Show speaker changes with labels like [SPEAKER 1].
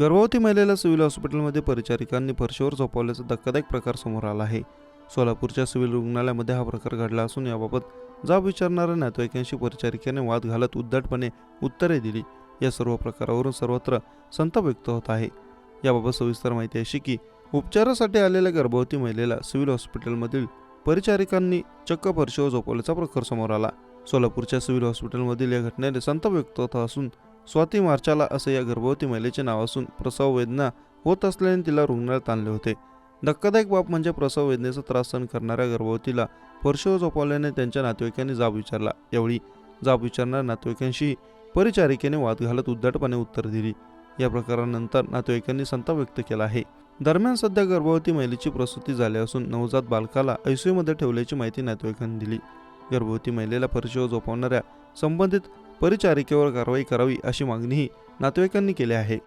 [SPEAKER 1] गर्भवती महिलेला सिव्हिल हॉस्पिटलमध्ये परिचारिकांनी फरशीवर झोपवल्याचा धक्कादायक प्रकार समोर आला आहे. सोलापूरच्या सिव्हिल रुग्णालयामध्ये हा प्रकार घडला असून याबाबत जाब विचारणाऱ्या नातेवाईकांशी परिचारिकेने वाद घालत उद्धटपणे उत्तरे दिली. या सर्व प्रकारावरून सर्वत्र संताप व्यक्त होत आहे. याबाबत सविस्तर माहिती अशी की उपचारासाठी आलेल्या गर्भवती महिलेला सिव्हिल हॉस्पिटलमधील परिचारिकांनी चक्क फरशीवर झोपवल्याचा प्रकार समोर आला. सोलापूरच्या सिव्हिल हॉस्पिटलमधील या घटनेने संताप व्यक्त होत असून स्वाती मार्चाला असे या गर्भवती महिलेचे नाव असून प्रसव वेदना होत असल्याने तिला रुग्णालयात आणले होते. धक्कादायक बाब म्हणजे प्रसव वेदनेचा त्रास सहन करणाऱ्या गर्भवतीला फरशीवर झोपवल्याने त्यांच्या नातेवाईकांनी जाब विचारला. यावेळी जाब विचारणाऱ्या नातेवाईकांशी परिचारिकेने वाद घालत उद्धटपणे उत्तर दिली. या प्रकारानंतर नातेवाईकांनी संताप व्यक्त केला आहे. दरम्यान सध्या गर्भवती महिलेची प्रसूती झाली असून नवजात बालकाला आयसीयूमध्ये ठेवल्याची माहिती नातेवाईकांनी दिली. गर्भवती महिलेला फरशीवर झोपवणाऱ्या संबंधित परिचारिकेवर कारवाई करावी अशी मागणीही नातेवाईकांनी केली आहे.